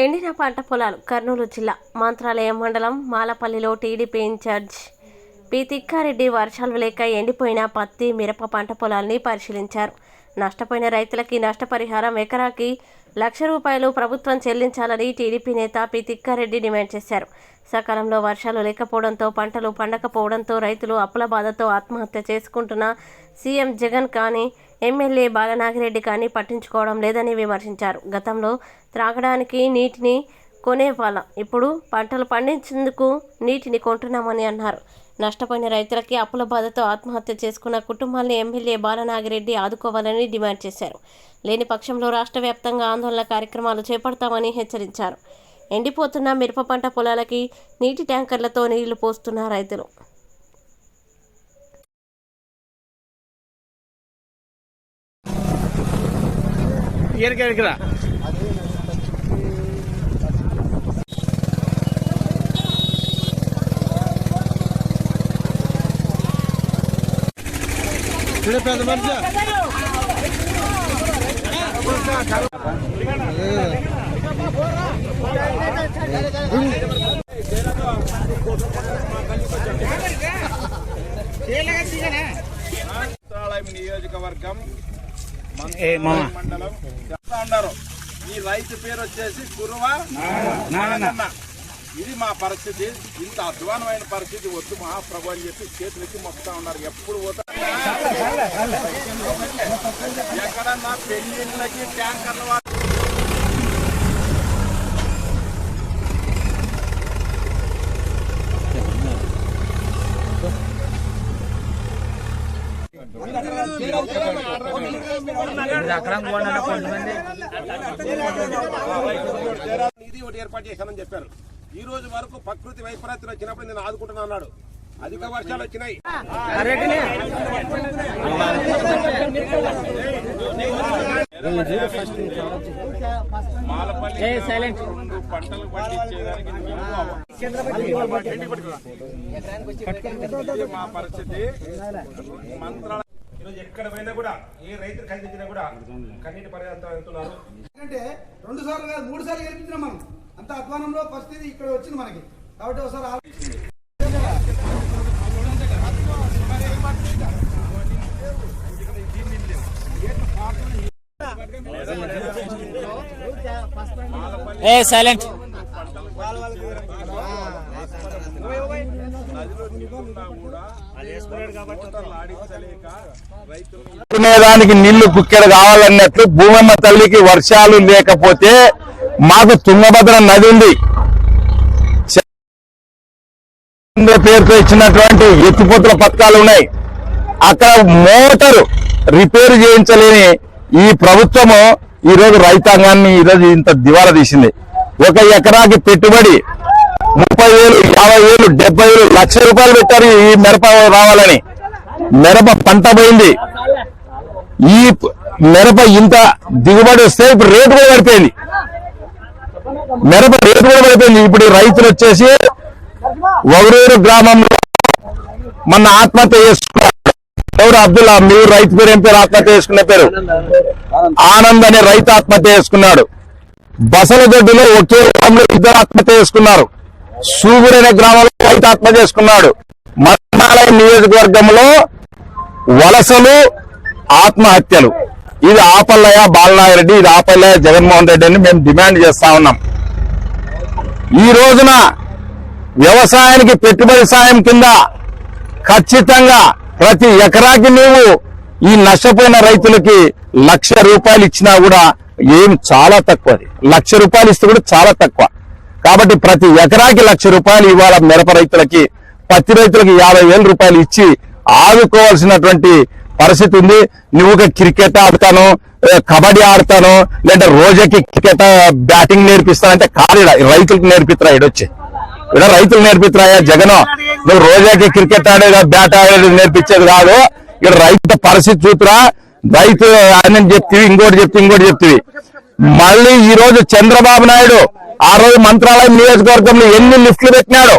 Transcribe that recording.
ఎండిన పంట పొలాలు కర్నూలు జిల్లా మంత్రాలయం మండలం మాలపల్లిలో టీడీపీ ఇన్ఛార్జ్ పి తిక్కారెడ్డి వర్షాలు లేక ఎండిపోయిన పత్తి మిరప పంట పొలాల్ని పరిశీలించారు. నష్టపోయిన రైతులకి నష్టపరిహారం ఎకరాకి లక్ష రూపాయలు ప్రభుత్వం చెల్లించాలని టీడీపీ నేత పి తిక్కారెడ్డి డిమాండ్ చేశారు. సకాలంలో వర్షాలు లేకపోవడంతో పంటలు పండకపోవడంతో రైతులు అప్పుల బాధతో ఆత్మహత్య చేసుకుంటున్న సీఎం జగన్ కానీ ఎమ్మెల్యే బాలనాగిరెడ్డి కానీ పట్టించుకోవడం లేదని విమర్శించారు. గతంలో త్రాగడానికి నీటిని కొనేవాళ్ళం. ఇప్పుడు పంటలు పండించేందుకు నీటిని కొంటున్నామని అన్నారు. నష్టపోయిన రైతులకి అప్పుల బాధతో ఆత్మహత్య చేసుకున్న కుటుంబాన్ని ఎమ్మెల్యే బాలనాగిరెడ్డి ఆదుకోవాలని డిమాండ్ చేశారు. లేని పక్షంలో రాష్ట్ర వ్యాప్తంగా ఆందోళన కార్యక్రమాలు చేపడతామని హెచ్చరించారు. ఎండిపోతున్న మిరప పంట పొలాలకి నీటి ట్యాంకర్లతో నీళ్ళు పోస్తున్న రైతులు. ఇక్కడికి పెద్ద మనిషి నియోజకవర్గం మండలం. చెప్తా ఉన్నారు. ఈ రైతు పేరు వచ్చేసి కురువ నాగన్న. ఇది మా పరిస్థితి ఇంత అధ్వానమైన పరిస్థితి వద్దు మహాప్రభు అని చెప్పి చేతులెత్తి మొక్కుతా ఉన్నారు. ఎప్పుడు పోతా? ఎక్కడన్నా పెళ్ళిళ్ళకి ట్యాంకర్ల ఇది ఒకటి ఏర్పాటు చేశానని చెప్పారు. ఈ రోజు వరకు ప్రకృతి వైపరీత్యం వచ్చినప్పుడు నేను ఆదుకుంటున్నా అన్నాడు. అధిక వర్షాలు వచ్చినాయి. మాలపల్లి రెండు పంటలు పండించేదానికి ఇది మా పరిస్థితి. మంత్రాల ఈరోజు ఎక్కడ పోయినా కూడా ఏ రైతు ఖండించినా కూడా కన్నీటి పర్యంతం వెళ్తున్నారు. ఎందుకంటే రెండు సార్లు కాదు మూడు సార్లు గెలిపించినాం మనం. అంత అధ్వానంలో పరిస్థితి ఇక్కడ వచ్చింది మనకి కాబట్టి ఒకసారి ఆలోచించండి. ఏ సైలెంట్ కొనేదానికి నీళ్ళు కుక్కెడు కావాలన్నట్లు భూమమ్మ తల్లికి వర్షాలు లేకపోతే మాకు తుంగభద్ర నది ఉంది. పేరుతో ఇచ్చినటువంటి ఎత్తిపోతుల పథకాలు ఉన్నాయి. అక్కడ మోటారు రిపేర్ చేయించలేని ఈ ప్రభుత్వము ఈ రోజు రైతాంగాన్ని ఈరోజు ఇంత దివాలా తీసింది. ఒక ఎకరాకి పెట్టుబడి ముప్పై వేలు యాభై వేలు డెబ్బై వేలు లక్ష రూపాయలు పెట్టారు ఈ మిరప రావాలని. మిరప పంట పోయింది. ఈ మిరప ఇంత దిగుబడి వస్తే ఇప్పుడు రేటు కూడా పడిపోయింది. మిరప రేటు కూడా పడిపోయింది ఇప్పుడు రైతులు వచ్చేసి ఒగరూరు గ్రామంలో మన ఆత్మహత్య చేసుకున్నారు. ఎవరు అబ్దుల్లా? మీరు రైతు పేరు ఏం పేరు? ఆత్మహత్య చేసుకునే పేరు? ఆనంద్ అనే రైతు ఆత్మహత్య చేసుకున్నాడు. బసలదొడ్డిలో ఒకే గ్రామంలో ఇద్దరు ఆత్మహత్య చేసుకున్నారు. సూగురు అనే గ్రామంలో రైతు ఆత్మహత్య చేసుకున్నాడు. మరణాలయం నియోజకవర్గంలో వలసలు ఆత్మహత్యలు. ఇది ఆపల్లయ్య బాలనాగిరెడ్డి ఇది ఆపల్లయ్య జగన్మోహన్ రెడ్డి అని మేము డిమాండ్ చేస్తా ఉన్నాం. ఈ రోజున వ్యవసాయానికి పెట్టుబడి సాయం కింద ఖచ్చితంగా ప్రతి ఎకరాకి నీవు ఈ నష్టపోయిన రైతులకి లక్ష రూపాయలు ఇచ్చినా కూడా ఏం చాలా తక్కువ లక్ష రూపాయలు ఇస్తే కూడా చాలా తక్కువ. కాబట్టి ప్రతి ఎకరాకి లక్ష రూపాయలు ఇవాళ మిరప రైతులకి పత్తి రైతులకి యాభై రూపాయలు ఇచ్చి ఆదుకోవాల్సినటువంటి పరిస్థితి ఉంది. నువ్వు క్రికెట్ ఆడతాను కబడ్డీ ఆడతాను లేదంటే రోజాకి క్రికెట్ బ్యాటింగ్ నేర్పిస్తానంటే కాదు రైతులకు నేర్పిస్తారా ఇడొచ్చి ఇక్కడ రైతులు నేర్పిస్తున్నాయా జగన్. నువ్వు రోజాకి క్రికెట్ ఆడేదా బ్యాట్ ఆడేది నేర్పించేది కాదు. ఇక్కడ రైతు పరిస్థితి చూతురా రైతు ఆయన చెప్తివి ఇంకోటి చెప్తే ఇంకోటి చెప్తివి. మళ్ళీ ఈ రోజు చంద్రబాబు నాయుడు ఆ రోజు మంత్రాలయం నియోజకవర్గంలో ఎన్ని లిఫ్ట్లు పెట్టినాడు?